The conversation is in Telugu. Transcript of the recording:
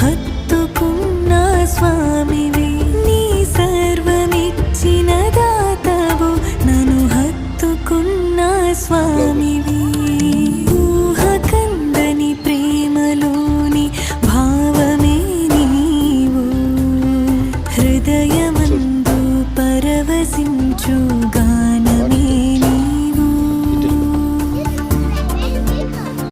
హత్తుకున్న స్వామివి నీ సర్వమిచ్చిన దాతవు. నన్ను హత్తుకున్న స్వామివి.